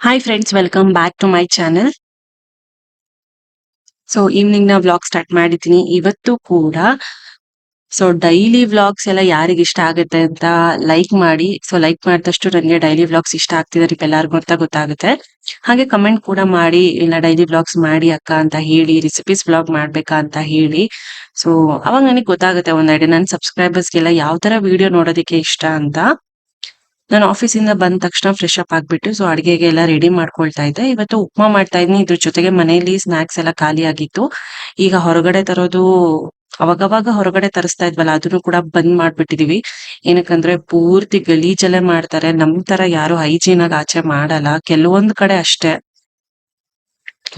Hi friends welcome back to my channel so ಈವ್ನಿಂಗ್ನ vlog start ಮಾಡಿದ್ದೀನಿ. ಇವತ್ತು ಕೂಡ so daily vlogs ಎಲ್ಲ ಯಾರಿಗ ಇಷ್ಟ ಆಗುತ್ತೆ ಅಂತ ಲೈಕ್ ಮಾಡಿ. ಸೊ ಲೈಕ್ ಮಾಡಿದಷ್ಟು ನನಗೆ ಡೈಲಿ ವ್ಲಾಗ್ಸ್ ಇಷ್ಟ ಆಗ್ತಿದೆ. ಎಲ್ಲಾರ್ಗು ಅಂತ ಗೊತ್ತಾಗುತ್ತೆ. ಹಾಗೆ ಕಮೆಂಟ್ ಕೂಡ ಮಾಡಿ. ಇಲ್ಲ ಡೈಲಿ ವ್ಲಾಗ್ಸ್ ಮಾಡಿ ಅಕ್ಕ ಅಂತ ಹೇಳಿ ರೆಸಿಪೀಸ್ ವ್ಲಾಗ್ ಮಾಡ್ಬೇಕಾ ಅಂತ ಹೇಳಿ. ಸೊ ಅವಾಗ ನನಗೆ ಗೊತ್ತಾಗುತ್ತೆ ಒಂದ್ ಐಡಿಯಾ ನನ್ನ ಸಬ್ಸ್ಕ್ರೈಬರ್ಸ್ಗೆಲ್ಲ ಯಾವ ತರ ವಿಡಿಯೋ ನೋಡೋದಕ್ಕೆ ಇಷ್ಟ ಅಂತ. ನಾನು ಆಫೀಸಿಂದ ಬಂದ ತಕ್ಷಣ ಫ್ರೆಶ್ ಅಪ್ ಆಗ್ಬಿಟ್ಟು ಸೊ ಅಡಿಗೆಗೆ ಎಲ್ಲ ರೆಡಿ ಮಾಡ್ಕೊಳ್ತಾ ಇದ್ದೆ. ಇವತ್ತು ಉಪ್ಮಾ ಮಾಡ್ತಾ ಇದ್ನಿ. ಇದ್ರ ಜೊತೆಗೆ ಮನೆಯಲ್ಲಿ ಸ್ನಾಕ್ಸ್ ಎಲ್ಲ ಖಾಲಿ ಆಗಿತ್ತು ಈಗ ಹೊರಗಡೆ ತರೋದು ಅವಾಗವಾಗ ಹೊರಗಡೆ ತರಿಸ್ತಾ ಇದ್ವಲ್ಲ, ಅದನ್ನು ಕೂಡ ಬಂದ್ ಮಾಡ್ಬಿಟ್ಟಿದೀವಿ. ಏನಕ್ಕಂದ್ರೆ ಪೂರ್ತಿ ಗಲೀಜಲ್ಲೇ ಮಾಡ್ತಾರೆ. ನಮ್ ತರ ಯಾರು ಹೈಜೀನ್ ಆಗಿ ಆಚೆ ಮಾಡಲ್ಲ. ಕೆಲವೊಂದ್ ಕಡೆ ಅಷ್ಟೇ.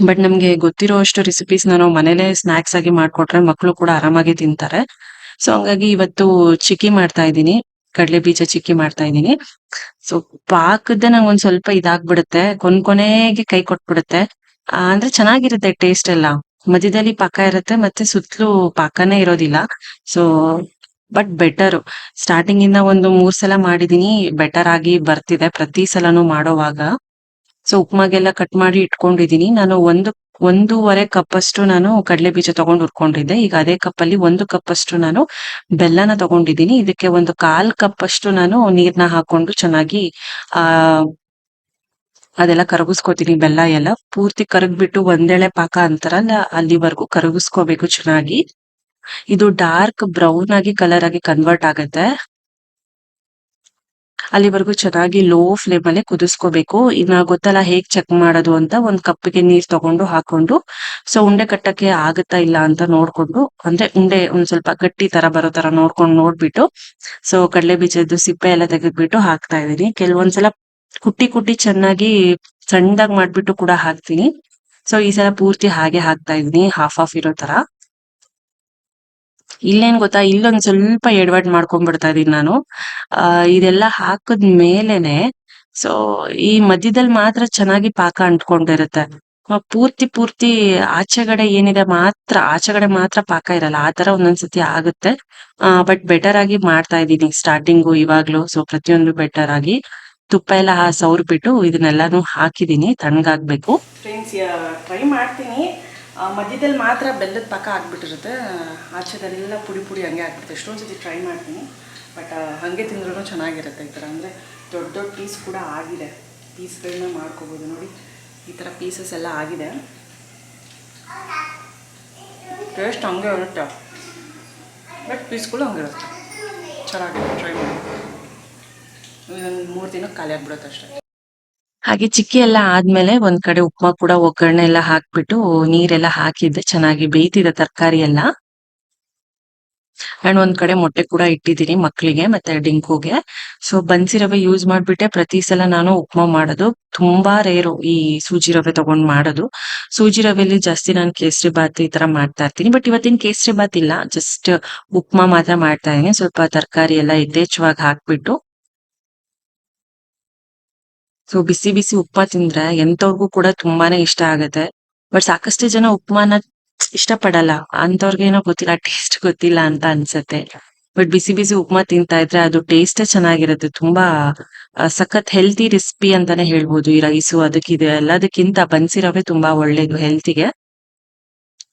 ಬಟ್ ನಮ್ಗೆ ಗೊತ್ತಿರೋ ಅಷ್ಟು ರೆಸಿಪೀಸ್ ನಾನು ಮನೇಲೆ ಸ್ನಾಕ್ಸ್ ಆಗಿ ಮಾಡ್ಕೊಟ್ರೆ ಮಕ್ಕಳು ಕೂಡ ಆರಾಮಾಗಿ ತಿಂತಾರೆ. ಸೊ ಹಂಗಾಗಿ ಇವತ್ತು ಚಿಕ್ಕಿ ಮಾಡ್ತಾ ಇದ್ದೀನಿ. ಕಡಲೆ ಬೀಜ ಚಿಕ್ಕಿ ಮಾಡ್ತಾ ಇದ್ದೀನಿ. ಸೊ ಪಾಕದ ನಂಗೆ ಒಂದ್ ಸ್ವಲ್ಪ ಇದಾಗ್ಬಿಡುತ್ತೆ. ಕೊನ್ ಕೊನೆಗೆ ಕೈ ಕೊಟ್ಬಿಡುತ್ತೆ. ಅಂದ್ರೆ ಚೆನ್ನಾಗಿರುತ್ತೆ ಟೇಸ್ಟ್ ಎಲ್ಲ. ಮಧ್ಯದಲ್ಲಿ ಪಾಕ ಇರುತ್ತೆ, ಮತ್ತೆ ಸುತ್ತಲೂ ಪಾಕನೇ ಇರೋದಿಲ್ಲ. ಸೊ ಬಟ್ ಬೆಟರ್ ಸ್ಟಾರ್ಟಿಂಗ್ ಇಂದ ಒಂದು ಮೂರ್ ಸಲ ಮಾಡಿದೀನಿ ಬೆಟರ್ ಆಗಿ ಬರ್ತಿದೆ ಪ್ರತಿ ಸಲನು ಮಾಡೋವಾಗ. ಸೊ ಉಪ್ಮಾಗೆಲ್ಲ ಕಟ್ ಮಾಡಿ ಇಟ್ಕೊಂಡಿದೀನಿ. ನಾನು ಒಂದು, ಒಂದೂವರೆ ಕಪ್ ಅಷ್ಟು ನಾನು ಕಡಲೆ ಬೀಜ ತಗೊಂಡು ಹುರ್ಕೊಂಡಿದ್ದೆ. ಈಗ ಅದೇ ಕಪ್ ಅಲ್ಲಿ ಒಂದು ಕಪ್ ಅಷ್ಟು ನಾನು ಬೆಲ್ಲನ ತಗೊಂಡಿದ್ದೀನಿ ಇದಕ್ಕೆ ಒಂದು ಕಾಲ್ ಕಪ್ ಅಷ್ಟು ನಾನು ನೀರ್ನ ಹಾಕೊಂಡು ಚೆನ್ನಾಗಿ, ಆ ಅದೆಲ್ಲ ಕರಗಿಸ್ಕೋತೀನಿ, ಬೆಲ್ಲ ಎಲ್ಲ ಪೂರ್ತಿ ಕರಗ್ಬಿಟ್ಟು ಒಂದೆಳೆ ಪಾಕ ಅಂತಾರಲ್ಲ ಅಲ್ಲಿವರೆಗೂ ಕರಗಿಸ್ಕೋಬೇಕು ಚೆನ್ನಾಗಿ. ಇದು ಡಾರ್ಕ್ ಬ್ರೌನ್ ಆಗಿ, ಕಲರ್ ಆಗಿ ಕನ್ವರ್ಟ್ ಆಗತ್ತೆ. ಅಲ್ಲಿವರೆಗೂ ಚೆನ್ನಾಗಿ ಲೋ ಫ್ಲೇಮ್ ಅಲ್ಲಿ ಕುದಿಸ್ಕೋಬೇಕು. ಇನ್ನ ಗೊತ್ತಲ್ಲ ಹೇಗ್ ಚೆಕ್ ಮಾಡೋದು ಅಂತ ಒಂದ್ ಕಪ್ಗೆ ನೀರ್ ತಗೊಂಡು ಹಾಕೊಂಡು, ಸೊ ಉಂಡೆ ಕಟ್ಟಕ್ಕೆ ಆಗತ್ತಾ ಇಲ್ಲ ಅಂತ ನೋಡ್ಕೊಂಡು, ಅಂದ್ರೆ ಉಂಡೆ ಒಂದ್ ಸ್ವಲ್ಪ ಗಟ್ಟಿ ತರ ಬರೋ ತರ ನೋಡ್ಕೊಂಡು ನೋಡ್ಬಿಟ್ಟು, ಸೊ ಕಡಲೆ ಬೀಜದ್ದು ಸಿಪ್ಪೆ ಎಲ್ಲ ತೆಗೆದ್ಬಿಟ್ಟು ಹಾಕ್ತಾ ಇದೀನಿ ಕೆಲವೊಂದ್ಸಲ ಕುಟ್ಟಿ ಕುಟ್ಟಿ ಚೆನ್ನಾಗಿ ಸಣ್ಣದಾಗಿ ಮಾಡ್ಬಿಟ್ಟು ಕೂಡ ಹಾಕ್ತೀನಿ. ಸೊ ಈ ಸಲ ಪೂರ್ತಿ ಹಾಗೆ ಹಾಕ್ತಾ ಇದೀನಿ ಹಾಫ್ ಹಾಫ್ ಇರೋ ತರ. ಇಲ್ಲೇನ್ ಗೊತ್ತಾ, ಇಲ್ಲೊಂದ್ ಸ್ವಲ್ಪ ಎಡವಟ್ ಮಾಡ್ಕೊಂಡ್ಬಿಡ್ತಾ ಇದೀನಿ ನಾನು. ಆ, ಇದೆಲ್ಲ ಹಾಕದ್ ಮೇಲೆನೆ ಸೊ ಈ ಮಧ್ಯದಲ್ಲಿ ಮಾತ್ರ ಚೆನ್ನಾಗಿ ಪಾಕ ಅಂಟ್ಕೊಂಡಿರುತ್ತೆ. ಪೂರ್ತಿ ಪೂರ್ತಿ ಆಚೆಗಡೆ ಏನಿದೆ ಮಾತ್ರ, ಆಚೆಗಡೆ ಮಾತ್ರ ಪಾಕ ಇರಲ್ಲ, ಆ ತರ ಒಂದೊಂದ್ಸತಿ ಆಗುತ್ತೆ. ಬಟ್ ಬೆಟರ್ ಆಗಿ ಮಾಡ್ತಾ ಇದೀನಿ ಸ್ಟಾರ್ಟಿಂಗು ಇವಾಗ್ಲೂ ಸೊ ಪ್ರತಿಯೊಂದು ಬೆಟರ್ ಆಗಿ. ತುಪ್ಪ ಎಲ್ಲ ಸವರ್ಬಿಟ್ಟು ಇದನ್ನೆಲ್ಲಾನು ಹಾಕಿದೀನಿ ತಣ್ಣಗಾಗಬೇಕು. ಫ್ರೆಂಡ್ಸ್ ಟ್ರೈ ಮಾಡ್ತೀನಿ. ಮಧ್ಯದಲ್ಲಿ ಮಾತ್ರ ಬೆಲ್ಲದ ಪಕ್ಕ ಆಗ್ಬಿಟ್ಟಿರುತ್ತೆ. ಆಚೆದೆಲ್ಲ ಪುಡಿ ಪುಡಿ ಹಂಗೆ ಆಗ್ಬಿಡುತ್ತೆ. ಎಷ್ಟೊಂದು ಸತಿ ಟ್ರೈ ಮಾಡ್ತೀನಿ. ಬಟ್ ಹಾಗೆ ತಿಂದ್ರೂ ಚೆನ್ನಾಗಿರುತ್ತೆ ಈ ಥರ. ಅಂದರೆ ದೊಡ್ಡ ದೊಡ್ಡ ಪೀಸ್ ಕೂಡ ಆಗಿದೆ. ಪೀಸ್ಗಳನ್ನ ಮಾಡ್ಕೋಬೋದು. ನೋಡಿ, ಈ ಥರ ಪೀಸಸ್ ಎಲ್ಲ ಆಗಿದೆ. ಟೇಸ್ಟ್ ಹಂಗೆ ಇರುತ್ತೆ. ಬಟ್ ಪೀಸ್ಗಳು ಹಂಗೆ ಇರುತ್ತೆ. ಚೆನ್ನಾಗಿದೆ. ಟ್ರೈ ಮಾಡಿ. ಹಾಗೆ ಚಿಕ್ಕಿ ಎಲ್ಲ ಆದ್ಮೇಲೆ ಒಂದ್ ಕಡೆ ಉಪ್ಮಾ ಕೂಡ ಒಗ್ಗರಣೆ ಎಲ್ಲ ಹಾಕ್ಬಿಟ್ಟು ನೀರೆಲ್ಲ ಹಾಕಿದ್ದೆ ಚೆನ್ನಾಗಿ ಬೇಯ್ತಿದೆ ತರಕಾರಿ ಎಲ್ಲ. ಅಂಡ್ ಒಂದ್ ಕಡೆ ಮೊಟ್ಟೆ ಕೂಡ ಇಟ್ಟಿದ್ದೀನಿ ಮಕ್ಳಿಗೆ ಮತ್ತೆ ಡಿಂಕುಗೆ. ಸೊ ಬನ್ಸಿ ರವೆ ಯೂಸ್ ಮಾಡ್ಬಿಟ್ಟೆ. ಪ್ರತಿ ಸಲ ನಾನು ಉಪ್ಮಾ ಮಾಡೋದು. ತುಂಬಾ ರೇರು ಈ ಸೂಜಿ ರವೆ ತಗೊಂಡ್ ಮಾಡೋದು. ಸೂಜಿ ರವೆಲಿ ಜಾಸ್ತಿ ನಾನು ಕೇಸರಿ ಬಾತ್ ಈ ತರ ಮಾಡ್ತಾ ಇರ್ತೀನಿ. ಬಟ್ ಇವತ್ತಿನ ಕೇಸರಿ ಬಾತ್ ಇಲ್ಲ. ಜಸ್ಟ್ ಉಪ್ಮಾ ಮಾತ್ರ ಮಾಡ್ತಾ ಇದೀನಿ ಸ್ವಲ್ಪ ತರಕಾರಿ ಎಲ್ಲ ಯಥೇಚ್ಛವಾಗಿ ಹಾಕ್ಬಿಟ್ಟು ಸೊ ಬಿಸಿ ಬಿಸಿ ಉಪ್ಮಾ ತಿಂದ್ರೆ ಎಂತವ್ರಿಗೂ ಕೂಡ ತುಂಬಾನೇ ಇಷ್ಟ ಆಗುತ್ತೆ. ಬಟ್ ಸಾಕಷ್ಟು ಜನ ಉಪ್ಮಾನ ಇಷ್ಟ ಪಡಲ್ಲ ಅಂತವ್ರಿಗೆ ಏನೋ ಗೊತ್ತಿಲ್ಲ ಟೇಸ್ಟ್ ಗೊತ್ತಿಲ್ಲ ಅಂತ ಅನ್ಸುತ್ತೆ. ಬಟ್ ಬಿಸಿ ಬಿಸಿ ಉಪ್ಮಾ ತಿಂತಾ ಇದ್ರೆ ಅದು ಟೇಸ್ಟ್ ಚೆನ್ನಾಗಿರುತ್ತೆ. ತುಂಬಾ ಸಖತ್ ಹೆಲ್ತಿ ರೆಸಿಪಿ ಅಂತಾನೆ ಹೇಳ್ಬೋದು. ಈ ರೈಸು ಅದಕ್ಕಿದೆ, ಎಲ್ಲದಕ್ಕಿಂತ ಬನ್ಸಿ ರವೆ ತುಂಬಾ ಒಳ್ಳೇದು ಹೆಲ್ತಿಗೆ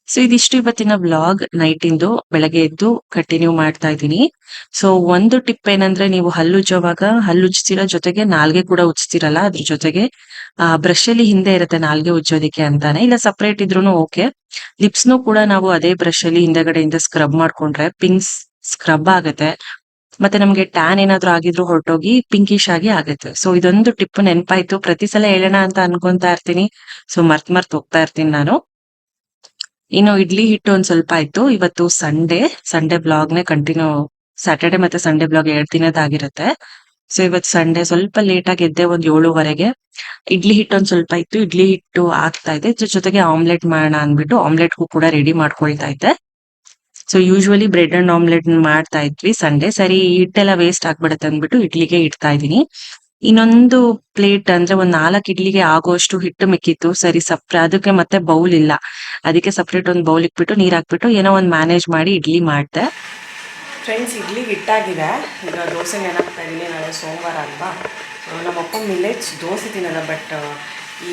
ಸೊ ಇದಿಷ್ಟು ಇವತ್ತಿನ ಬ್ಲಾಗ್ ನೈಟ್ ಇಂದು ಬೆಳಗ್ಗೆ ಎದ್ದು ಕಂಟಿನ್ಯೂ ಮಾಡ್ತಾ ಇದ್ದೀನಿ. ಸೊ ಒಂದು ಟಿಪ್ ಏನಂದ್ರೆ ನೀವು ಹಲ್ಲು ಉಜ್ಜೋವಾಗ, ಹಲ್ಲು ಉಜ್ತಿರೋ ಜೊತೆಗೆ ನಾಲ್ಗೆ ಕೂಡ ಉಜ್ತಿರಲ್ಲ ಅದ್ರ ಜೊತೆಗೆ, ಆ ಬ್ರಷ್ ಅಲ್ಲಿ ಹಿಂದೆ ಇರುತ್ತೆ ನಾಲ್ಗೆ ಉಜ್ಜೋದಿಕ್ಕೆ ಅಂತಾನೆ. ಇಲ್ಲ ಸಪರೇಟ್ ಇದ್ರೂನು ಓಕೆ ಲಿಪ್ಸ್ ನು ಕೂಡ ನಾವು ಅದೇ ಬ್ರಷ್ ಅಲ್ಲಿ ಹಿಂದೆಗಡೆಯಿಂದ ಸ್ಕ್ರಬ್ ಮಾಡ್ಕೊಂಡ್ರೆ ಪಿಂಕ್ಸ್ ಸ್ಕ್ರಬ್ ಆಗತ್ತೆ. ಮತ್ತೆ ನಮ್ಗೆ ಟ್ಯಾನ್ ಏನಾದ್ರು ಆಗಿದ್ರು ಹೊರಟೋಗಿ ಪಿಂಕಿಶ್ ಆಗಿ ಆಗತ್ತೆ. ಸೊ ಇದೊಂದು ಟಿಪ್ ನೆನಪಾಯ್ತು. ಪ್ರತಿ ಸಲ ಹೇಳೋಣ ಅಂತ ಅನ್ಕೊಂತ ಇರ್ತೀನಿ. ಸೊ ಮರ್ತ್ ಮರ್ತ್ ಹೋಗ್ತಾ ಇರ್ತೀನಿ ನಾನು. ಇನ್ನು ಇಡ್ಲಿ ಹಿಟ್ಟು ಒಂದ್ ಸ್ವಲ್ಪ ಆಯ್ತು. ಇವತ್ತು ಸಂಡೇ ಸಂಡೇ ಬ್ಲಾಗ್ ನೇ ಕಂಟಿನ್ಯೂ ಸ್ಯಾಟರ್ಡೆ ಮತ್ತೆ ಸಂಡೇ ಬ್ಲಾಗ್ ಎರಡ್ ದಿನದಾಗಿರುತ್ತೆ ಸೊ ಇವತ್ತು ಸಂಡೇ ಸ್ವಲ್ಪ ಲೇಟ್ ಆಗಿ ಎದ್ದೆ ಒಂದ್ ಏಳುವರೆಗೆ. ಇಡ್ಲಿ ಹಿಟ್ಟು ಒಂದ್ ಸ್ವಲ್ಪ ಇತ್ತು ಇಡ್ಲಿ ಹಿಟ್ಟು ಆಗ್ತಾ ಇದೆ. ಜೊತೆಗೆ ಆಮ್ಲೆಟ್ ಮಾಡೋಣ ಅಂದ್ಬಿಟ್ಟು ಆಮ್ಲೆಟ್ಗೂ ಕೂಡ ರೆಡಿ ಮಾಡ್ಕೊಳ್ತಾ ಇದ್ದೆ. So usually bread and omelette ಮಾಡ್ತಾ ಇದ್ವಿ ಸಂಡೇ ಸರಿ, ಹಿಟ್ಟೆಲ್ಲ ವೇಸ್ಟ್ ಆಗ್ಬಿಡುತ್ತೆ ಅಂದ್ಬಿಟ್ಟು ಇಡ್ಲಿಗೆ ಇಡ್ತಾ ಇದೀನಿ ಇನ್ನೊಂದು ಪ್ಲೇಟ್ ಅಂದ್ರೆ ಒಂದ್ ನಾಲ್ಕು ಇಡ್ಲಿಗೆ ಆಗುವಷ್ಟು ಹಿಟ್ಟು ಮಿಕ್ಕಿತ್ತು. ಸರಿ, ಸಪ್ರ, ಅದಕ್ಕೆ ಮತ್ತೆ ಬೌಲ್ ಇಲ್ಲ. ಅದಕ್ಕೆ ಸಪ್ರೇಟ್ ಒಂದು ಬೌಲ್ ಇಕ್ಬಿಟ್ಟು, ನೀರ್ ಹಾಕ್ಬಿಟ್ಟು ಏನೋ ಒಂದು ಮ್ಯಾನೇಜ್ ಮಾಡಿ ಇಡ್ಲಿ ಮಾಡಿದೆ. ಫ್ರೆಂಡ್ಸ್ ಇಡ್ಲಿ ಹಿಟ್ಟಾಗಿದೆ. ಈಗ ದೋಸೆ ನೆನಪ್ತಾ ಇದ್ದೀನಿ ನಾಳೆ ಸೋಮವಾರ ಅಲ್ವಾ? ನಮ್ಮ ಅಪ್ಪ ಮಿಲೆಟ್ಸ್ ದೋಸೆ ತಿನ್ನಲ್ಲ ಬಟ್ ಈ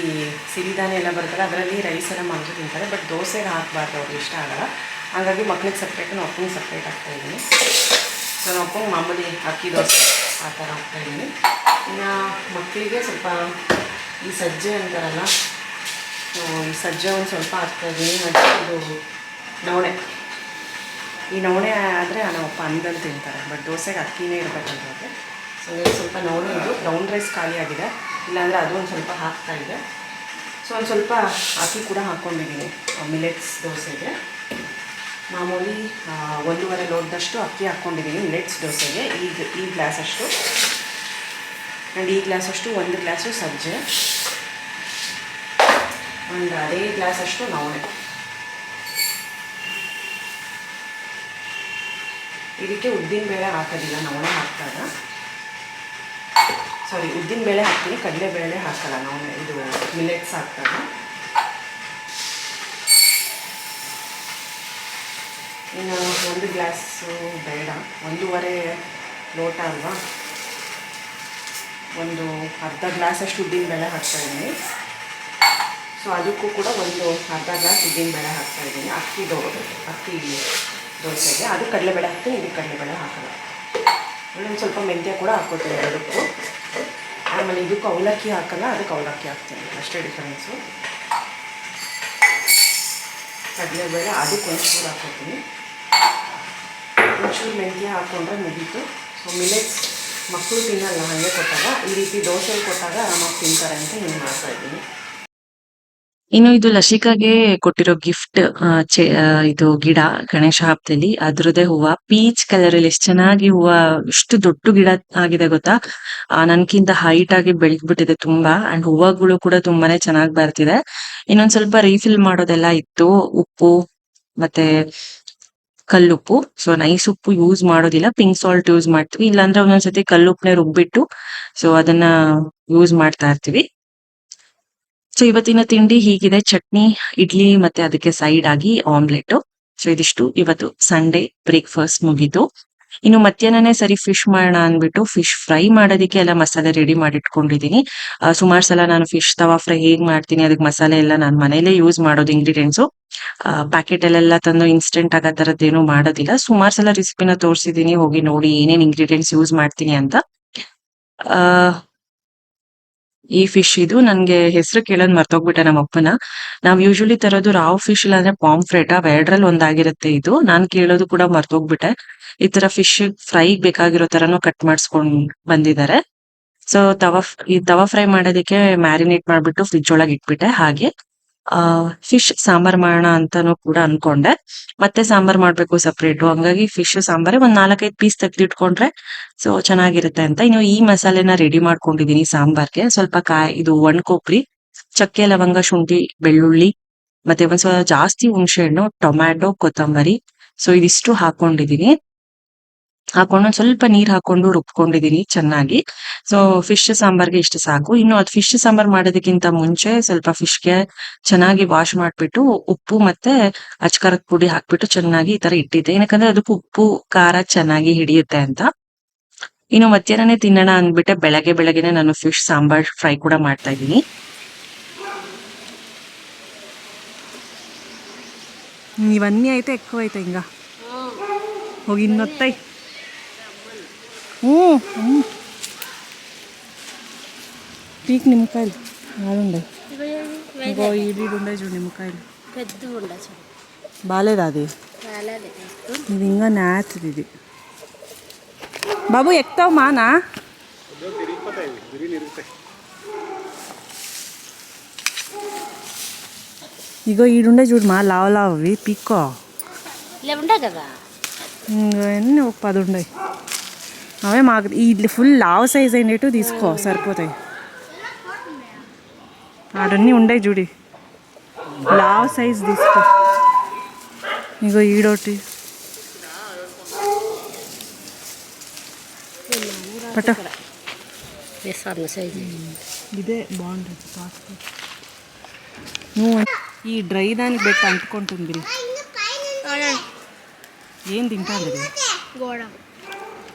ಸಿರಿಧಾನ್ಯ ಎಲ್ಲ ಬರ್ತಾರೆ ಅದರಲ್ಲಿ ರೈಸ್ ಎಲ್ಲ ಮಾಡಿದ್ರು ತಿಂತಾರೆ ಬಟ್ ದೋಸೆಗೆ ಹಾಕಬಾರ್ದು, ಅವ್ರಿಗೆ ಇಷ್ಟ ಆಗಲ್ಲ. ಹಾಗಾಗಿ ಮಕ್ಳಿಗೆ ಸಪ್ರೇಟ್ ನಾವು ಅಪ್ಪನಿಗೆ ಸಪ್ರೇಟ್ ಹಾಕ್ತಾಯಿದ್ದೀನಿ ಸೊ ನಮ್ಮ ಅಪ್ಪಂಗೆ ಮಾಮೂಲಿ ಅಕ್ಕಿ ದೋಸೆ ಆ ಥರ ಹಾಕ್ತಾಯಿದ್ದೀನಿ ಇನ್ನು ಮಕ್ಕಳಿಗೆ ಸ್ವಲ್ಪ ಈ ಸಜ್ಜೆ ಅಂತಾರಲ್ಲ ಸಜ್ಜೆ ಒಂದು ಸ್ವಲ್ಪ ಹಾಕ್ತಾಯಿದ್ದೀನಿ ಮತ್ತು ನವಣೆ. ಈ ನವಣೆ ಆದರೆ ನಮ್ಮಪ್ಪ ಅನ್ನದಲ್ಲಿ ತಿಂತಾರೆ, ಬಟ್ ದೋಸೆಗೆ ಅಕ್ಕಿನೇ ಇರಬೇಕಂತ ಅವ್ರಿಗೆ ಸೊ ಸ್ವಲ್ಪ ನವಣೆ ಇದು ಬ್ರೌನ್ ರೈಸ್ ಖಾಲಿಯಾಗಿದೆ ಇಲ್ಲಾಂದರೆ ಅದು ಒಂದು ಸ್ವಲ್ಪ ಹಾಕ್ತಾ ಇದೆ. ಸೊ ಒಂದು ಸ್ವಲ್ಪ ಅಕ್ಕಿ ಕೂಡ ಹಾಕ್ಕೊಂಡಿದ್ದೀನಿ ಮಿಲೆಟ್ಸ್ ದೋಸೆಗೆ. ಮಾಮೂಲಿ ಒಂದೂವರೆ ಲೋಟದಷ್ಟು ಅಕ್ಕಿ ಹಾಕ್ಕೊಂಡಿದ್ದೀನಿ ಮಿಲೆಟ್ಸ್ ದೋಸೆಗೆ ಈ ಈ ಗ್ಲಾಸಷ್ಟು ಆ್ಯಂಡ್ ಈ ಗ್ಲಾಸಷ್ಟು ಒಂದು ಗ್ಲಾಸು ಸಜ್ಜೆ. ಆ್ಯಂಡ್ ಅದೇ ಗ್ಲಾಸಷ್ಟು ನವಣೆ. ಇದಕ್ಕೆ ಉದ್ದಿನ ಬೇಳೆ ಹಾಕೋದಿಲ್ಲ, ನವಣೆ ಹಾಕ್ದಾಗ. ಸಾರಿ ಉದ್ದಿನ ಬೇಳೆ ಹಾಕ್ತೀನಿ ಕಡಲೆಬೇಳೆ ಹಾಕಲ್ಲ, ನವಣೆ, ಇದು ಮಿಲೆಟ್ಸ್ ಹಾಕ್ದಾಗ. ಇನ್ನು ಒಂದು ಗ್ಲಾಸು ಬೇಡ. ಒಂದೂವರೆ ಲೋಟ ಅಲ್ವಾ? ಒಂದು ಅರ್ಧ ಗ್ಲಾಸಷ್ಟು ಬೇಳೆ ಹಾಕ್ತಾಯಿದ್ದೀನಿ ಸೊ ಅದಕ್ಕೂ ಕೂಡ ಒಂದು ಅರ್ಧ ಗ್ಲಾಸ್ ಉದ್ದಿನ ಬೇಳೆ ಹಾಕ್ತಾಯಿದ್ದೀನಿ ಅಕ್ಕಿ ದೋ, ಅಕ್ಕಿ ದೋಸೆಗೆ. ಅದು ಕಡಲೆಬೇಳೆ ಹಾಕ್ತೀನಿ ಇದಕ್ಕೆ ಕಡಲೆಬೇಳೆ ಹಾಕಲ್ಲ. ಒಂದು ಸ್ವಲ್ಪ ಮೆಂತ್ಯ ಕೂಡ ಹಾಕ್ಕೊತೀನಿ ಅದಕ್ಕೂ. ಆಮೇಲೆ ಇದಕ್ಕೂ ಅವಲಕ್ಕಿ ಹಾಕಲ್ಲ, ಅದಕ್ಕೆ ಅವಲಕ್ಕಿ ಹಾಕ್ತೀನಿ. ಅಷ್ಟೇ ಡಿಫ್ರೆನ್ಸು ಕಡಲೆಬೇಳೆ ಅದಕ್ಕೆ ಒಂಚೂರು ಹಾಕ್ಕೊತೀನಿ ಒಂಚೂರು ಮೆಂತ್ಯ ಹಾಕ್ಕೊಂಡ್ರೆ ಮುಗೀತು. ಸೊ ಮಿಲೆಟ್ಸ್ ಮಕ್ಕಳು ತಿನ್ನಲ್ಲ, ಹಾಗೆ ಕೊಟ್ಟಾಗ, ಈ ರೀತಿ ದೋಸೆ ಕೊಟ್ಟಾಗ ಆರಾಮಾಗಿ ತಿಂತಾರೆ ಅಂತ ಹಿಂಗೆ ಮಾಡ್ತಾಯಿದ್ದೀನಿ ಇನ್ನು ಇದು ಲಸಿಕಾಗೆ ಕೊಟ್ಟಿರೋ ಗಿಫ್ಟ್ ಇದು ಗಿಡ ಗಣೇಶ ಹಬ್ಬದಲ್ಲಿ ಅದ್ರದೇ ಹೂವ, ಪೀಚ್ ಕಲರ್ ಅಲ್ಲಿ ಎಷ್ಟು ಚೆನ್ನಾಗಿ ಹೂವ, ಇಷ್ಟು ದೊಡ್ಡ ಗಿಡ ಆಗಿದೆ ಗೊತ್ತಾ? ನನ್ಕಿಂತ ಹೈಟ್ ಆಗಿ ಬೆಳೆದ್ಬಿಟ್ಟಿದೆ ತುಂಬಾ ಅಂಡ್ ಹೂವಗಳು ಕೂಡ ತುಂಬಾನೇ ಚೆನ್ನಾಗಿ ಬರ್ತಿದೆ. ಇನ್ನೊಂದ್ ಸ್ವಲ್ಪ ರೀಫಿಲ್ ಮಾಡೋದೆಲ್ಲ ಇತ್ತು, ಉಪ್ಪು, ಮತ್ತೆ ಕಲ್ಲುಪ್ಪು. ಸೊ ನೈಸ್ ಉಪ್ಪು ಯೂಸ್ ಮಾಡೋದಿಲ್ಲ. ಪಿಂಕ್ ಸಾಲ್ಟ್ ಯೂಸ್ ಮಾಡ್ತೀವಿ. ಇಲ್ಲಾಂದ್ರೆ ಒಂದೊಂದ್ಸತಿ ಕಲ್ಲುಪ್ಪನೆ ರುಬ್ಬಿಟ್ಟು ಸೊ ಅದನ್ನ ಯೂಸ್ ಮಾಡ್ತಾ ಇರ್ತೀವಿ. ಸೊ ಇವತ್ತಿನ ತಿಂಡಿ ಹೀಗಿದೆ. ಚಟ್ನಿ, ಇಡ್ಲಿ ಮತ್ತೆ ಅದಕ್ಕೆ ಸೈಡ್ ಆಗಿ ಆಮ್ಲೆಟ್ ಸೊ ಇದಿಷ್ಟು. ಇವತ್ತು ಸಂಡೇ ಬ್ರೇಕ್ಫಾಸ್ಟ್ ಮುಗೀತು. ಇನ್ನು ಮಧ್ಯಾಹ್ನನೇ ಸರಿ ಫಿಶ್ ಮಾಡೋಣ ಅಂದ್ಬಿಟ್ಟು ಫಿಶ್ ಫ್ರೈ ಮಾಡೋದಕ್ಕೆ ಎಲ್ಲ ಮಸಾಲೆ ರೆಡಿ ಮಾಡಿ ಇಟ್ಕೊಂಡಿದೀನಿ ಸುಮಾರು ಸಲ ನಾನು ಫಿಶ್ ತವಾ ಫ್ರೈ ಹೇಗ್ ಮಾಡ್ತೀನಿ ಅದಕ್ಕೆ ಮಸಾಲೆ ಎಲ್ಲ ನಾನು ಮನೇಲೆ ಯೂಸ್ ಮಾಡೋದು ಇಂಗ್ರೀಡಿಯೆಂಟ್ಸು ಪ್ಯಾಕೆಟ್ ಅಲ್ಲೆಲ್ಲ ತಂದು ಇನ್ಸ್ಟೆಂಟ್ ಆಗೋ ಥರದ್ದೇನು ಮಾಡೋದಿಲ್ಲ. ಸುಮಾರು ಸಲ ರೆಸಿಪಿನ ತೋರಿಸಿದೀನಿ, ಹೋಗಿ ನೋಡಿ ಏನೇನ್ ಇಂಗ್ರೀಡಿಯೆಂಟ್ಸ್ ಯೂಸ್ ಮಾಡ್ತೀನಿ ಅಂತ. ಈ ಫಿಶ್ ಇದು ನನ್ಗೆ ಹೆಸರು ಕೇಳೋದ್ ಮರ್ತೋಗ್ಬಿಟ್ಟೆ ನಮ್ಮ ಅಪ್ಪನ. ನಾವ್ ಯೂಶಲಿ ತರೋದು ರಾವ್ ಫಿಶ್ ಇಲ್ಲ ಅಂದ್ರೆ ಪಾಂಫ್ರೆಟ್ ಅವೆರಡ್ರಲ್ಲಿ ಒಂದಾಗಿರುತ್ತೆ ಇದು. ನಾನ್ ಕೇಳೋದು ಕೂಡ ಮರ್ತೋಗ್ಬಿಟ್ಟೆ. ಈ ತರ ಫಿಶ್ ಫ್ರೈ ಬೇಕಾಗಿರೋ ತರನು ಕಟ್ ಮಾಡಿಸ್ಕೊಂಡ್ ಬಂದಿದ್ದಾರೆ. ಸೊ ತವಾ, ಈ ತವಾ ಫ್ರೈ ಮಾಡೋದಕ್ಕೆ ಮ್ಯಾರಿನೇಟ್ ಮಾಡ್ಬಿಟ್ಟು ಫ್ರಿಜ್ ಒಳಗೆ ಇಟ್ಬಿಟ್ಟೆ. ಹಾಗೆ ಆ ಫಿಶ್ ಸಾಂಬಾರ್ ಮಾಡೋಣ ಅಂತಾನು ಕೂಡ ಅನ್ಕೊಂಡೆ. ಮತ್ತೆ ಸಾಂಬಾರ್ ಮಾಡ್ಬೇಕು ಸಪ್ರೇಟ್ ಹಂಗಾಗಿ ಫಿಶ್ ಸಾಂಬಾರ್ ಒಂದ್ ನಾಲ್ಕೈದು ಪೀಸ್ ತೆಗ್ದಿಟ್ಕೊಂಡ್ರೆ ಸೊ ಚೆನ್ನಾಗಿರುತ್ತೆ ಅಂತ. ಇನ್ನು ಈ ಮಸಾಲೆನ ರೆಡಿ ಮಾಡ್ಕೊಂಡಿದೀನಿ ಸಾಂಬಾರ್ಗೆ. ಸ್ವಲ್ಪ ಕಾಯಿ, ಇದು ಒಣ ಕೊಬ್ಬರಿ ಚಕ್ಕೆ, ಲವಂಗ, ಶುಂಠಿ, ಬೆಳ್ಳುಳ್ಳಿ, ಮತ್ತೆ ಒಂದ್ ಸ್ವಲ್ಪ ಜಾಸ್ತಿ ಹುಣಸೆ ಹಣ್ಣು ಟೊಮ್ಯಾಟೊ, ಕೊತ್ತಂಬರಿ. ಸೊ ಇದಿಷ್ಟು ಹಾಕೊಂಡಿದೀನಿ. ಹಾಕೊಂಡು ಒಂದ್ ಸ್ವಲ್ಪ ನೀರ್ ಹಾಕೊಂಡು ರುಬ್ಕೊಂಡಿದೀನಿ ಚೆನ್ನಾಗಿ ಸೊ ಫಿಶ್ ಸಾಂಬಾರ್ಗೆ ಇಷ್ಟು ಸಾಕು ಇನ್ನು ಅದ್ ಫಿಶ್ ಸಾಂಬಾರ್ ಮಾಡೋದಕ್ಕಿಂತ ಮುಂಚೆ ಸ್ವಲ್ಪ ಫಿಶ್ಗೆ ಚೆನ್ನಾಗಿ ವಾಶ್ ಮಾಡ್ಬಿಟ್ಟು ಉಪ್ಪು ಮತ್ತೆ ಅಚ್ಕಾರದ ಪುಡಿ ಹಾಕ್ಬಿಟ್ಟು ಚೆನ್ನಾಗಿ ಈ ತರ ಇಟ್ಟಿದ್ದೆ ಏನಕ್ಕಂದ್ರೆ ಅದಕ್ಕೆ ಉಪ್ಪು ಖಾರ ಚೆನ್ನಾಗಿ ಹಿಡಿಯುತ್ತೆ ಅಂತ ಇನ್ನು ಮಧ್ಯಾಹ್ನನೇ ತಿನ್ನೋಣ ಅಂದ್ಬಿಟ್ಟೆ ಬೆಳಗ್ಗೆ ಬೆಳಗ್ಗೆನೆ ನಾನು ಫಿಶ್ ಸಾಂಬಾರ್ ಫ್ರೈ ಕೂಡ ಮಾಡ್ತಾ ಇದ್ದೀನಿ ఇవన్నీ అయితే ఎక్కువ అవుతాయి ఇంకా ఒక ఇన్ని వస్తాయి పీక్ నిమ్మకాయలు ఆడుండే ఇంకో ఇది ఉండే చూడు నిమ్మకాయలు. పెద్ద బాగాలేదా అది ఇది ఇంకా నాచుది ఇది. బాబు ఎక్కుతావు మానా? ఇగో ఈడుండే చూడు మా లావు లావువి పీక్కో. కదా? ఇంకా ఒక పది ఉన్నాయి అవే మాకు ఈ ఫుల్ లావ్ సైజ్ అయినట్టు తీసుకో సరిపోతాయి. ఆడన్నీ ఉండే చూడి లావ్ సైజ్ తీసుకో. ఇగో ఈడోటి పట్ట. ఇదే బాగుంటుంది నువ్వు ఈ డ్రై దానికి పెట్టి అంటుకుంటుంది. ఏం తింటాను ಗೋಡ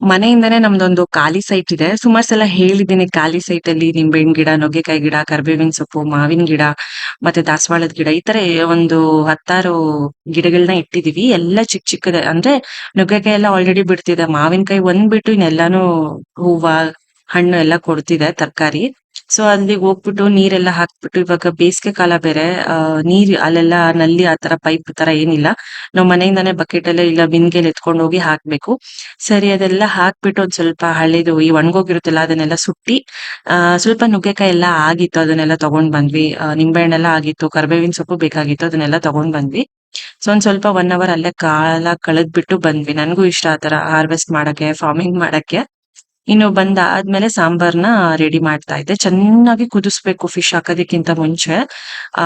ಮನೆಯಿಂದನೇ ನಮ್ದೊಂದು ಖಾಲಿ ಸೈಟ್ ಇದೆ. ಸುಮಾರು ಸಲ ಹೇಳಿದ್ದೀನಿ, ಖಾಲಿ ಸೈಟ್ ಅಲ್ಲಿ ನಿಂಬೆಹಣ್ಣು ಗಿಡ, ನುಗ್ಗೆಕಾಯಿ ಗಿಡ, ಕರ್ಬೇವಿನ ಸೊಪ್ಪು, ಮಾವಿನ ಗಿಡ ಮತ್ತೆ ದಾಸವಾಳದ ಗಿಡ, ಈ ತರ ಒಂದು ಹತ್ತಾರು ಗಿಡಗಳನ್ನ ಇಟ್ಟಿದೀವಿ. ಎಲ್ಲ ಚಿಕ್ಕ ಚಿಕ್ಕದ ಅಂದ್ರೆ ನುಗ್ಗೆಕಾಯಿ ಎಲ್ಲ ಆಲ್ರೆಡಿ ಬಿಡ್ತಿದೆ. ಮಾವಿನಕಾಯಿ ಒಂದ್ ಬಿಟ್ಟು ಇನ್ನೆಲ್ಲಾನು ಹೂವ ಹಣ್ಣು ಎಲ್ಲ ಕೊಡ್ತಿದೆ ತರಕಾರಿ. ಸೊ ಅಲ್ಲಿ ಹೋಗ್ಬಿಟ್ಟು ನೀರೆಲ್ಲ ಹಾಕ್ಬಿಟ್ಟು ಇವಾಗ ಬೇಸಿಗೆ ಕಾಲ ಬೇರೆ ನೀರ್ ಅಲ್ಲೆಲ್ಲ ನಲ್ಲಿ ಆತರ ಪೈಪ್ ತರ ಏನಿಲ್ಲ. ನಾವ್ ಮನೆಯಿಂದಾನೇ ಬಕೆಟ್ ಅಲ್ಲೇ ಇಲ್ಲ ಬಿನ್ಗೆಲ್ ಎತ್ಕೊಂಡು ಹೋಗಿ ಹಾಕ್ಬೇಕು. ಸರಿ, ಅದೆಲ್ಲ ಹಾಕ್ಬಿಟ್ಟು ಒಂದ್ ಸ್ವಲ್ಪ ಹಳೆದು ಈ ಒಣಗೋಗಿರುತ್ತಲ್ಲ ಅದನ್ನೆಲ್ಲ ಸುಟ್ಟಿ ಅಹ್ ಸ್ವಲ್ಪ ನುಗ್ಗೆಕಾಯಿ ಎಲ್ಲ ಆಗಿತ್ತು ಅದನ್ನೆಲ್ಲ ತಗೊಂಡ್ ಬಂದ್ವಿ. ನಿಂಬೆ ಹಣ್ಣೆಲ್ಲ ಆಗಿತ್ತು, ಕರ್ಬೇವಿನ ಸೊಪ್ಪು ಬೇಕಾಗಿತ್ತು, ಅದನ್ನೆಲ್ಲ ತಗೊಂಡ್ ಬಂದ್ವಿ. ಸೊ ಒಂದ್ ಸ್ವಲ್ಪ ಒನ್ ಅವರ್ ಅಲ್ಲೇ ಕಾಲ ಕಳೆದ್ಬಿಟ್ಟು ಬಂದ್ವಿ. ನನ್ಗೂ ಇಷ್ಟ ಆತರ ಹಾರ್ವೆಸ್ಟ್ ಮಾಡಕ್ಕೆ ಫಾರ್ಮಿಂಗ್ ಮಾಡಕ್ಕೆ. ಇನ್ನು ಬಂದಾದ್ಮೇಲೆ ಸಾಂಬಾರ್ನ ರೆಡಿ ಮಾಡ್ತಾ ಇದ್ದೆ. ಚೆನ್ನಾಗಿ ಕುದಿಸ್ಬೇಕು ಫಿಶ್ ಹಾಕೋದಕ್ಕಿಂತ ಮುಂಚೆ. ಆ,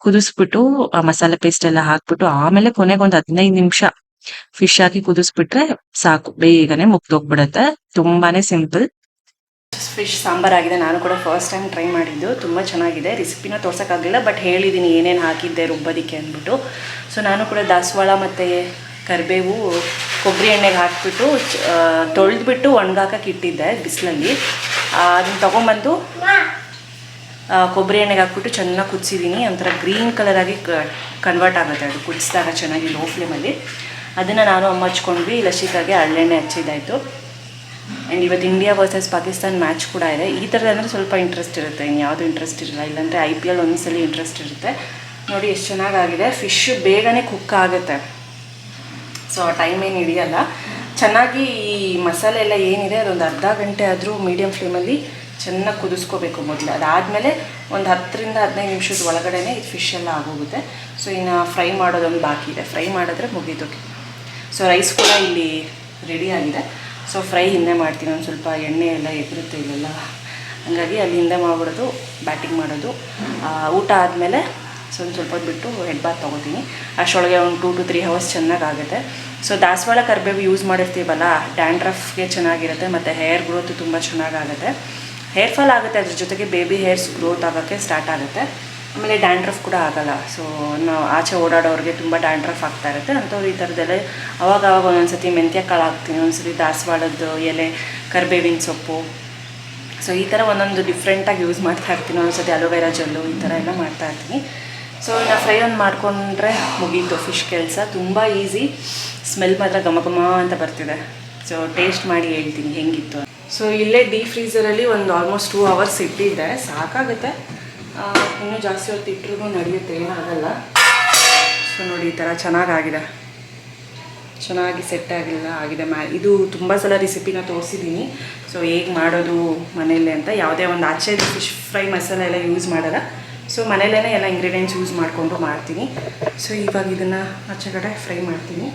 ಕುದಿಸ್ಬಿಟ್ಟು ಮಸಾಲೆ ಪೇಸ್ಟ್ ಎಲ್ಲ ಹಾಕ್ಬಿಟ್ಟು, ಆಮೇಲೆ ಕೊನೆಗೆ ಒಂದ್ ಹದಿನೈದು ನಿಮಿಷ ಫಿಶ್ ಹಾಕಿ ಕುದಿಸ್ಬಿಟ್ರೆ ಸಾಕು. ಬೇಗನೆ ಮುಗ್ದೋಗ್ಬಿಡತ್ತೆ. ತುಂಬಾನೇ ಸಿಂಪಲ್ ಫಿಶ್ ಸಾಂಬಾರ್ ಆಗಿದೆ. ನಾನು ಕೂಡ ಫಸ್ಟ್ ಟೈಮ್ ಟ್ರೈ ಮಾಡಿದ್ದು. ತುಂಬ ಚೆನ್ನಾಗಿದೆ. ರೆಸಿಪಿನ ತೋರ್ಸೋಕ್ಕಾಗಲಿಲ್ಲ ಬಟ್ ಹೇಳಿದ್ದೀನಿ ಏನೇನು ಹಾಕಿದ್ದೆ ರುಬ್ಬೋದಕ್ಕೆ ಅಂದ್ಬಿಟ್ಟು. ಸೊ ನಾನು ಕೂಡ ದಾಸವಾಳ ಮತ್ತು ಕರಿಬೇವು ಕೊಬ್ಬರಿ ಎಣ್ಣೆಗೆ ಹಾಕಿಬಿಟ್ಟು ತೊಳೆದ್ಬಿಟ್ಟು ಒಣಗಾಕಕ್ಕೆ ಇಟ್ಟಿದ್ದೆ ಬಿಸಿಲಲ್ಲಿ. ಅದನ್ನ ತೊಗೊಂಬಂದು ಕೊಬ್ಬರಿ ಎಣ್ಣೆಗೆ ಹಾಕ್ಬಿಟ್ಟು ಚೆನ್ನಾಗಿ ಕುದಿಸಿದ್ದೀನಿ ಒಂಥರ ಗ್ರೀನ್ ಕಲರಾಗಿ ಕನ್ವರ್ಟ್ ಆಗುತ್ತೆ ಅದು. ಕುದಿಸಿದಾಗ ಚೆನ್ನಾಗಿ ಲೋ ಫ್ಲೇಮಲ್ಲಿ ಅದನ್ನು ನಾನು ಅಮ್ಮ ಹಚ್ಕೊಂಡ್ವಿ. ಲಸಿಕಾಗೆ ಹಳ್ಳೆಣ್ಣೆ ಹಚ್ಚಿದ್ದಾಯಿತು. ಆ್ಯಂಡ್ ಇವತ್ತು ಇಂಡಿಯಾ ವರ್ಸಸ್ ಪಾಕಿಸ್ತಾನ್ ಮ್ಯಾಚ್ ಕೂಡ ಇದೆ. ಈ ಥರದಂದ್ರೆ ಸ್ವಲ್ಪ ಇಂಟ್ರೆಸ್ಟ್ ಇರುತ್ತೆ. ಇನ್ನು ಯಾವುದು ಇಂಟ್ರೆಸ್ಟ್ ಇರಲ್ಲ. ಇಲ್ಲಾಂದರೆ ಐ ಪಿ ಎಲ್ ಒಂದ್ಸಲಿ ಇಂಟ್ರೆಸ್ಟ್ ಇರುತ್ತೆ. ನೋಡಿ, ಎಷ್ಟು ಚೆನ್ನಾಗಾಗಿದೆ. ಫಿಶ್ ಬೇಗನೆ ಕುಕ್ ಆಗುತ್ತೆ. ಸೊ ಟೈಮ್ ಏನು ಹಿಡಿಯಲ್ಲ. ಚೆನ್ನಾಗಿ ಈ ಮಸಾಲೆ ಎಲ್ಲ ಏನಿದೆ, ಅದೊಂದು ಅರ್ಧ ಗಂಟೆ ಆದರೂ ಮೀಡಿಯಮ್ ಫ್ಲೇಮಲ್ಲಿ ಚೆನ್ನಾಗಿ ಕುದಿಸ್ಕೋಬೇಕು ಮೊದಲು. ಅದಾದಮೇಲೆ ಒಂದು ಹತ್ತರಿಂದ ಹದಿನೈದು ನಿಮಿಷದ ಒಳಗಡೆ ಇದು ಫಿಶ್ ಎಲ್ಲ ಆಗೋಗುತ್ತೆ. ಸೊ ಇನ್ನು ಫ್ರೈ ಮಾಡೋದೊಂದು ಬಾಕಿ ಇದೆ. ಫ್ರೈ ಮಾಡಿದ್ರೆ ಮುಗೀತು. ಸೊ ರೈಸ್ ಕೂಡ ಇಲ್ಲಿ ರೆಡಿ ಆಗಿದೆ. ಸೊ ಫ್ರೈ ಹಿಂದೆ ಮಾಡ್ತೀನಿ. ಒಂದು ಸ್ವಲ್ಪ ಎಣ್ಣೆ ಎಲ್ಲ ಎದುರುತ್ತೆ ಇಲ್ಲೆಲ್ಲ. ಹಾಗಾಗಿ ಅಲ್ಲಿ ಹಿಂದೆ ಮಾಡ್ಬಿಡೋದು ಬ್ಯಾಟಿಂಗ್ ಮಾಡೋದು. ಊಟ ಆದಮೇಲೆ ಸೊ ಒಂದು ಸ್ವಲ್ಪ ಬಿಟ್ಟು ಹೆಡ್ ಬಾತ್ ತೊಗೋತೀನಿ. ಅಷ್ಟರೊಳಗೆ ಒಂದು ಟೂ ಟು ತ್ರೀ ಅವರ್ಸ್ ಚೆನ್ನಾಗಾಗುತ್ತೆ. ಸೊ ದಾಸವಾಳ ಕರಿಬೇವು ಯೂಸ್ ಮಾಡಿರ್ತೀವಲ್ಲ ಡ್ಯಾಂಡ್ರಫ್ಗೆ ಚೆನ್ನಾಗಿರುತ್ತೆ, ಮತ್ತು ಹೇರ್ ಗ್ರೋತ್ ತುಂಬ ಚೆನ್ನಾಗಾಗುತ್ತೆ. ಹೇರ್ ಫಾಲ್ ಆಗುತ್ತೆ, ಅದ್ರ ಜೊತೆಗೆ ಬೇಬಿ ಹೇರ್ಸ್ ಗ್ರೋತ್ ಆಗೋಕ್ಕೆ ಸ್ಟಾರ್ಟ್ ಆಗುತ್ತೆ. ಆಮೇಲೆ ಡ್ಯಾಂಡ್ರಫ್ ಕೂಡ ಆಗಲ್ಲ. ಸೊ ನಾವು ಆಚೆ ಓಡಾಡೋರಿಗೆ ತುಂಬ ಡ್ಯಾಂಡ್ರಫ್ ಆಗ್ತಾ ಇರುತ್ತೆ. ಅಂಥವ್ರು ಈ ಥರದ್ದೆಲ್ಲ ಅವಾಗ ಅವಾಗ ಒಂದೊಂದು ಸತಿ ಮೆಂತ್ಯ ಕಾಳು ಹಾಕ್ತೀನಿ. ಒಂದ್ಸತಿ ದಾಸವಾಳದ್ದು ಎಲೆ, ಕರಿಬೇವಿನ ಸೊಪ್ಪು. ಸೊ ಈ ಥರ ಒಂದೊಂದು ಡಿಫ್ರೆಂಟಾಗಿ ಯೂಸ್ ಮಾಡ್ತಾ ಇರ್ತೀನಿ. ಒಂದೊಂದ್ಸತಿ ಅಲೋವೆರಾ ಜೆಲ್ಲು ಈ ಥರ ಎಲ್ಲ ಮಾಡ್ತಾ ಇರ್ತೀನಿ. ಸೊ ಇನ್ನು ಫ್ರೈ ಒಂದು ಮಾಡಿಕೊಂಡ್ರೆ ಮುಗೀತು ಫಿಶ್ ಕೆಲಸ ತುಂಬ ಈಸಿ ಸ್ಮೆಲ್ ಮಾತ್ರ ಘಮ ಘಮ ಅಂತ ಬರ್ತಿದೆ. ಸೊ ಟೇಸ್ಟ್ ಮಾಡಿ ಹೇಳ್ತೀನಿ, ಹೆಂಗಿತ್ತು ಸೊ ಇಲ್ಲೇ ಡೀ ಫ್ರೀಸರಲ್ಲಿ ಒಂದು ಆಲ್ಮೋಸ್ಟ್ ಟೂ ಅವರ್ಸ್ ಇಟ್ಟಿದ್ದೆ ಸಾಕಾಗುತ್ತೆ. ಇನ್ನೂ ಜಾಸ್ತಿ ಹೊತ್ತು ಇಟ್ಟರು ನಡೆಯುತ್ತೆ ಏನಾಗಲ್ಲ ಸೊ ನೋಡಿ, ಈ ಥರ ಚೆನ್ನಾಗಾಗಿದೆ. ಚೆನ್ನಾಗಿ ಸೆಟ್ ಆಗಿಲ್ಲ, ಆಗಿದೆ ಮ್ಯಾ, ಇದು ತುಂಬ ಸಲ ರೆಸಿಪಿನ ತೋರಿಸಿದ್ದೀನಿ. ಸೊ ಹೇಗೆ ಮಾಡೋದು ಮನೆಯಲ್ಲೇ ಅಂತ. ಯಾವುದೇ ಒಂದು ಆಚೆ ಫಿಶ್ ಫ್ರೈ ಮಸಾಲೆ ಎಲ್ಲ ಯೂಸ್ ಮಾಡಲ್ಲ. ಸೊ ಮನೇಲೇ ಎಲ್ಲ ಇಂಗ್ರೀಡಿಯೆಂಟ್ಸ್ ಯೂಸ್ ಮಾಡಿಕೊಂಡು ಮಾಡ್ತೀನಿ. ಸೊ ಇವಾಗ ಇದನ್ನು ಆಚೆ ಕಡೆ ಫ್ರೈ ಮಾಡ್ತೀನಿ.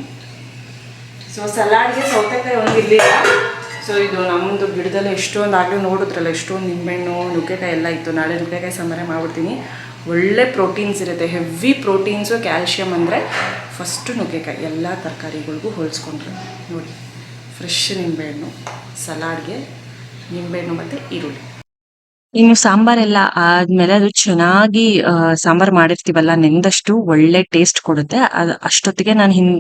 ಸೊ ಸಲಾಡ್ಗೆ ಸೌತೆಕಾಯಿ ಒಂದು ಇರಲಿಲ್ಲ. ಸೊ ಇದು ನಮ್ಮದು ಗಿಡದಲ್ಲಿ ಎಷ್ಟೊಂದು ಆಗಲೂ ನೋಡಿದ್ರಲ್ಲ, ಎಷ್ಟೊಂದು ನಿಂಬೆಹಣ್ಣು, ನುಗ್ಗೆಕಾಯಿ ಎಲ್ಲ ಇತ್ತು. ನಾಳೆ ನುಗ್ಗೆಕಾಯಿ ಸಾಂಬಾರೇ ಮಾಡ್ಬಿಡ್ತೀನಿ. ಒಳ್ಳೆ ಪ್ರೋಟೀನ್ಸ್ ಇರುತ್ತೆ. ಹೆವಿ ಪ್ರೋಟೀನ್ಸು ಕ್ಯಾಲ್ಶಿಯಮ್ ಅಂದರೆ ಫಸ್ಟು ನುಗ್ಗೆಕಾಯಿ. ಎಲ್ಲ ತರಕಾರಿಗಳಿಗೂ ಹೋಲಿಸ್ಕೊಂಡ್ರೆ. ನೋಡಿ ಫ್ರೆಶ್ ನಿಂಬೆಹಣ್ಣು, ಸಲಾಡ್ಗೆ, ನಿಂಬೆಹಣ್ಣು ಮತ್ತು ಈರುಳ್ಳಿ. ಇನ್ನು ಸಾಂಬಾರೆಲ್ಲ ಆದ್ಮೇಲೆ ಅದು ಚೆನ್ನಾಗಿ ಸಾಂಬಾರ್ ಮಾಡಿರ್ತೀವಲ್ಲ, ನೆಂದಷ್ಟು ಒಳ್ಳೆ ಟೇಸ್ಟ್ ಕೊಡುತ್ತೆ. ಅದ್ ಅಷ್ಟೊತ್ತಿಗೆ ನಾನು ಹಿನ್,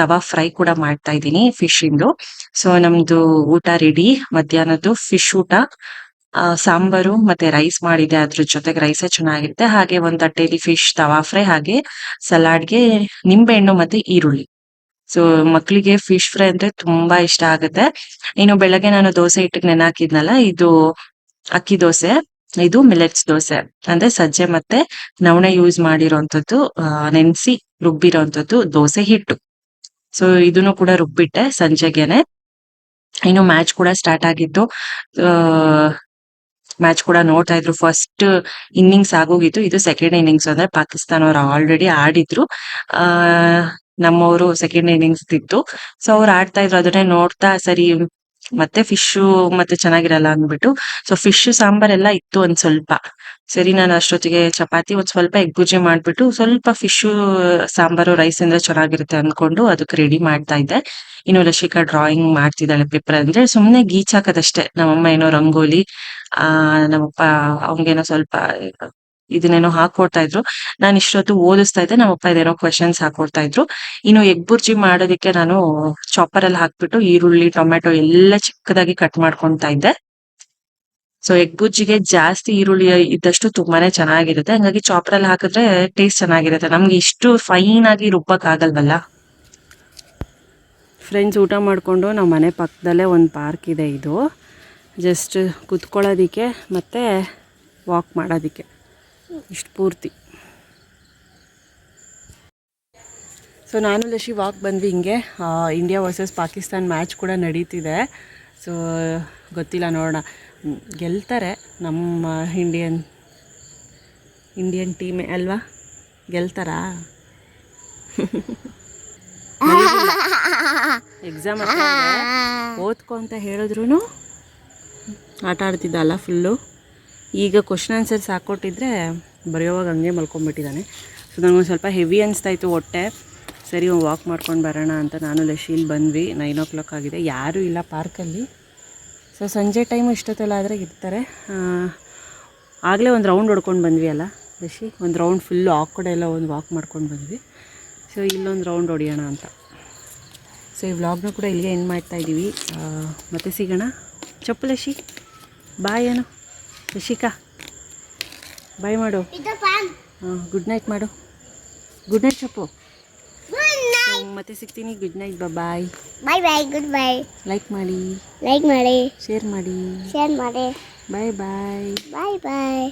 ತವಾ ಫ್ರೈ ಕೂಡ ಮಾಡ್ತಾ ಇದ್ದೀನಿ ಫಿಶ್ ಇಂದು. ಸೊ ನಮ್ದು ಊಟ ರೆಡಿ ಮಧ್ಯಾಹ್ನದ್ದು ಫಿಶ್ ಊಟ ಸಾಂಬಾರು ಮತ್ತೆ ರೈಸ್ ಮಾಡಿದೆ. ಅದ್ರ ಜೊತೆಗೆ ರೈಸೇ ಚೆನ್ನಾಗಿರುತ್ತೆ. ಹಾಗೆ ಒಂದ್ ತಟ್ಟೆಯಲ್ಲಿ ಫಿಶ್ ತವಾ ಫ್ರೈ ಹಾಗೆ ಸಲಾಡ್ಗೆ ನಿಂಬೆಹಣ್ಣು ಮತ್ತೆ ಈರುಳ್ಳಿ. ಸೊ ಮಕ್ಕಳಿಗೆ ಫಿಶ್ ಫ್ರೈ ಅಂದ್ರೆ ತುಂಬಾ ಇಷ್ಟ ಆಗುತ್ತೆ. ಇನ್ನು ಬೆಳಗ್ಗೆ ನಾನು ದೋಸೆ ಹಿಟ್ಟಿಗೆ ನೆನೆ ಹಾಕಿದ್ನಲ್ಲ, ಇದು ಅಕ್ಕಿ ದೋಸೆ, ಇದು ಮಿಲೆಟ್ಸ್ ದೋಸೆ. ಅಂದ್ರೆ ಸಜ್ಜೆ ಮತ್ತೆ ನವಣೆ ಯೂಸ್ ಮಾಡಿರೋಂಥದ್ದು ನೆನೆಸಿ ರುಬ್ಬಿರೋಂಥದ್ದು ದೋಸೆ ಹಿಟ್ಟು. ಸೊ ಇದನ್ನು ಕೂಡ ರುಬ್ಬಿಟ್ಟೆ ಸಂಜೆಗೆನೆ. ಇನ್ನು ಮ್ಯಾಚ್ ಕೂಡ ಸ್ಟಾರ್ಟ್ ಆಗಿತ್ತು. ಮ್ಯಾಚ್ ಕೂಡ ನೋಡ್ತಾ ಇದ್ರು. ಫಸ್ಟ್ ಇನ್ನಿಂಗ್ಸ್ ಆಗೋಗಿತ್ತು. ಇದು ಸೆಕೆಂಡ್ ಇನ್ನಿಂಗ್ಸ್ ಅಂದ್ರೆ ಪಾಕಿಸ್ತಾನ ಅವರು ಆಲ್ರೆಡಿ ಆಡಿದ್ರು. ಆ, ನಮ್ಮವರು ಸೆಕೆಂಡ್ ಇನ್ನಿಂಗ್ಸ್ ಇತ್ತು ಸೊ ಅವ್ರು ಆಡ್ತಾ ಇದ್ರು. ಅದನ್ನೇ ನೋಡ್ತಾ ಸರಿ ಮತ್ತೆ ಫಿಶ್ ಮತ್ತೆ ಚೆನ್ನಾಗಿರಲ್ಲ ಅಂದ್ಬಿಟ್ಟು. ಸೊ ಫಿಶ್ ಸಾಂಬಾರ್ ಎಲ್ಲ ಇತ್ತು ಒಂದ್ ಸ್ವಲ್ಪ. ಸರಿ, ನಾನು ಅಷ್ಟೊತ್ತಿಗೆ ಚಪಾತಿ, ಒಂದ್ ಸ್ವಲ್ಪ ಎಗ್ ಬುರ್ಜಿ ಮಾಡ್ಬಿಟ್ಟು ಸ್ವಲ್ಪ ಫಿಶ್ ಸಾಂಬಾರು ರೈಸ್ ಅಂದ್ರೆ ಚೆನ್ನಾಗಿರುತ್ತೆ ಅನ್ಕೊಂಡು ಅದಕ್ಕೆ ರೆಡಿ ಮಾಡ್ತಾ ಇದ್ದೆ. ಇನ್ನು ರಶಿಕಾ ಡ್ರಾಯಿಂಗ್ ಮಾಡ್ತಿದ್ದಾಳೆ ಪೇಪರ್ ಅಂದ್ರೆ. ಸುಮ್ನೆ ಗೀಚಾಕದಷ್ಟೇ ನಮ್ಮಮ್ಮ ಏನೋ ರಂಗೋಲಿ, ಆ, ನಮ್ಮಪ್ಪ ಅವಂಗೇನೋ ಸ್ವಲ್ಪ ಇದನ್ನೇನೋ ಹಾಕೊಡ್ತಾ ಇದ್ರು. ನಾನು ಇಷ್ಟೊತ್ತು ಓದಿಸ್ತಾ ಇದ್ದೆ, ನಮ್ಮಪ್ಪ ಇದೇನೋ ಕ್ವೆಶನ್ಸ್ ಹಾಕೊಡ್ತಾ ಇದ್ರು. ಇನ್ನು ಎಗ್ ಬುರ್ಜಿ ಮಾಡೋದಕ್ಕೆ ನಾನು ಚಾಪರ್ ಅಲ್ಲಿ ಹಾಕ್ಬಿಟ್ಟು ಈರುಳ್ಳಿ ಟೊಮೆಟೊ ಎಲ್ಲ ಚಿಕ್ಕದಾಗಿ ಕಟ್ ಮಾಡ್ಕೊಂತಾ ಇದ್ದೆ. ಸೊ ಎಗ್ ಬುಜ್ಜಿಗೆ ಜಾಸ್ತಿ ಈರುಳ್ಳಿ ಇದ್ದಷ್ಟು ತುಂಬಾನೇ ಚೆನ್ನಾಗಿರುತ್ತೆ. ಹಂಗಾಗಿ ಚಾಪರ್ ಅಲ್ಲಿ ಹಾಕಿದ್ರೆ ಟೇಸ್ಟ್ ಚೆನ್ನಾಗಿರುತ್ತೆ. ನಮ್ಗೆ ಇಷ್ಟು ಫೈನ್ ಆಗಿ ರುಬ್ಬಕ್ ಆಗಲ್ವಲ್ಲ? ಫ್ರೆಂಡ್ಸ್ ಊಟ ಮಾಡಿಕೊಂಡು ನಮ್ಮ ಮನೆ ಪಕ್ಕದಲ್ಲೇ ಒಂದು ಪಾರ್ಕ್ ಇದೆ ಇದು. ಜಸ್ಟ್ ಕುತ್ಕೊಳ್ಳೋದಕ್ಕೆ ಮತ್ತು ವಾಕ್ ಮಾಡೋದಕ್ಕೆ. ಇಷ್ಟು ಪೂರ್ತಿ. ಸೊ ನಾನು ಲಶಿ ವಾಕ್ ಬಂದ್ವಿ ಹಿಂಗೆ. ಇಂಡಿಯಾ ವರ್ಸಸ್ ಪಾಕಿಸ್ತಾನ್ ಮ್ಯಾಚ್ ಕೂಡ ನಡೀತಿದೆ. ಸೊ ಗೊತ್ತಿಲ್ಲ ನೋಡೋಣ. ಗೆಲ್ತಾರೆ ನಮ್ಮ ಇಂಡಿಯನ್ ಇಂಡಿಯನ್ ಟೀಮೇ ಅಲ್ವಾ? ಗೆಲ್ತಾರಾ? ಎಕ್ಸಾಮ್ ಓದ್ಕೊ ಅಂತ ಹೇಳಿದ್ರು ಆಟ ಆಡ್ತಿದ್ದಲ್ಲ ಫುಲ್ಲು ಈಗ ಕ್ವಶನ್ ಆನ್ಸರ್ಸ್ ಹಾಕ್ಕೊಟ್ಟಿದ್ರೆ ಬರೆಯೋವಾಗ ಹಂಗೆ ಮಲ್ಕೊಂಡ್ಬಿಟ್ಟಿದ್ದಾನೆ ಸೊ ನನಗೊಂದು ಸ್ವಲ್ಪ ಹೆವಿ ಅನಿಸ್ತಾಯಿತ್ತು ಹೊಟ್ಟೆ. ಸರಿ ವಾಕ್ ಮಾಡ್ಕೊಂಡು ಬರೋಣ ಅಂತ ನಾನು ಲಶೀಲ್ ಬಂದ್ವಿ. ನೈನ್ ಓ ಕ್ಲಾಕ್ ಆಗಿದೆ. ಯಾರೂ ಇಲ್ಲ ಪಾರ್ಕಲ್ಲಿ ಸೊ ಸಂಜೆ ಟೈಮು ಇಷ್ಟೊತ್ತೆಲ್ಲ ಆದರೆ ಇರ್ತಾರೆ. ಆಗಲೇ ಒಂದು ರೌಂಡ್ ಹೊಡ್ಕೊಂಡು ಬಂದ್ವಿ ಅಲ್ಲ ಲಶಿ? ಒಂದು ರೌಂಡ್ ಫುಲ್ಲು ಆ ಕಡೆ ಎಲ್ಲ ಒಂದು ವಾಕ್ ಮಾಡ್ಕೊಂಡು ಬಂದ್ವಿ. ಸೊ ಇಲ್ಲೊಂದು ರೌಂಡ್ ಹೊಡಿಯೋಣ ಅಂತ. ಸೊ ಈ ವ್ಲಾಗ್ನ ಕೂಡ ಇಲ್ಲಿಗೆ ಎಂಡ್ ಮಾಡ್ತಾ ಇದ್ದೀವಿ ಮತ್ತೆ ಸಿಗೋಣ. ಚಪ್ಪು ಲಶಿ. ಬಾಯ್ ಏನು ರಶಿಕಾ ಬಾಯ್ ಮಾಡು. ಹಾಂ ಗುಡ್ ನೈಟ್ ಮಾಡು. ಗುಡ್ ನೈಟ್ ಚಪ್ಪು ಮತ್ತೆ ಸಿಗ್ತೀನಿ. Good night bye bye bye good bye like ಮಾಡಿ. ಲೈಕ್ ಮಾಡಿ. ಶೇರ್ ಮಾಡಿ. ಶೇರ್ ಮಾಡಿ. ಬಾಯ್ ಬಾಯ್ ಬಾಯ್ ಬಾಯ್